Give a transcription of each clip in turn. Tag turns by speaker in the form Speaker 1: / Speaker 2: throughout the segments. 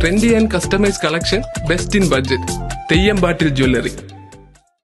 Speaker 1: Trendy and customise collection best in budget Theyyampattil jewellery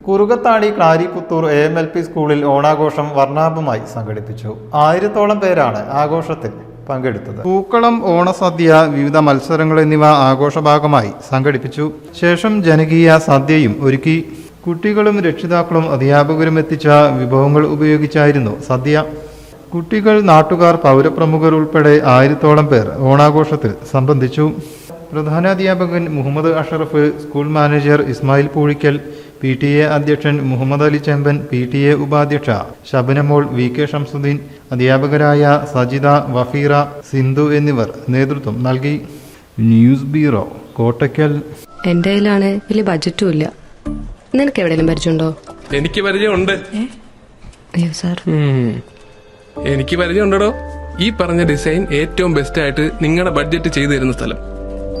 Speaker 2: Kurukathadi Klariputhur A M L P സ്കൂളിൽ ഓണാഘോഷം വർണാഭമായി സംഘടിപ്പിച്ചു. ആയിരത്തോളം പേരാണ് ആഘോഷത്തിൽ പങ്കെടുത്തത്. പൂക്കളം ഓണസദ്യ വിവിധ മത്സരങ്ങൾ എന്നിവ ആഘോഷഭാഗമായി സംഘടിപ്പിച്ചു. ശേഷം ജനകീയ സദ്യയും ഒരുക്കി. കുട്ടികളും രക്ഷിതാക്കളും അധ്യാപകരും എത്തിച്ച വിഭവങ്ങൾ ഉപയോഗിച്ചായിരുന്നു സദ്യ. കുട്ടികൾ നാട്ടുകാർ പൗരപ്രമുഖർ ഉൾപ്പെടെ ആയിരത്തോളം പേർ ഓണാഘോഷത്തിൽ സംബന്ധിച്ചു. പ്രധാനാധ്യാപകൻ Muhammad Ashraf school manager Ismail Poozhikkal P T A അധ്യക്ഷൻ Muhammad Ali Chemban P T A ഉപാധ്യക്ഷ ശബനമോൾ V K Shamsuddeen അധ്യാപകരായ സജിത വഫീറ സിന്ധു എന്നിവർ നേതൃത്വം നൽകി. ന്യൂസ് ബ്യൂറോ കോട്ടക്കൽ
Speaker 3: എന്റെ കയ്യിലാണ് വലിയ ബജറ്റും ഇല്ല. നിനക്ക് എവിടെയെങ്കിലും പരിചയമുണ്ടോ?
Speaker 1: എനിക്ക് പരിചയമുണ്ട്.
Speaker 3: അയ്യോ സാർ
Speaker 1: എനിക്ക് പരിചയമുണ്ടോ ഈ പറഞ്ഞ ഡിസൈൻ ഏറ്റവും ബെസ്റ്റ് ആയിട്ട് നിങ്ങളുടെ ബഡ്ജറ്റ് ചെയ്തു തരുന്ന സ്ഥലം.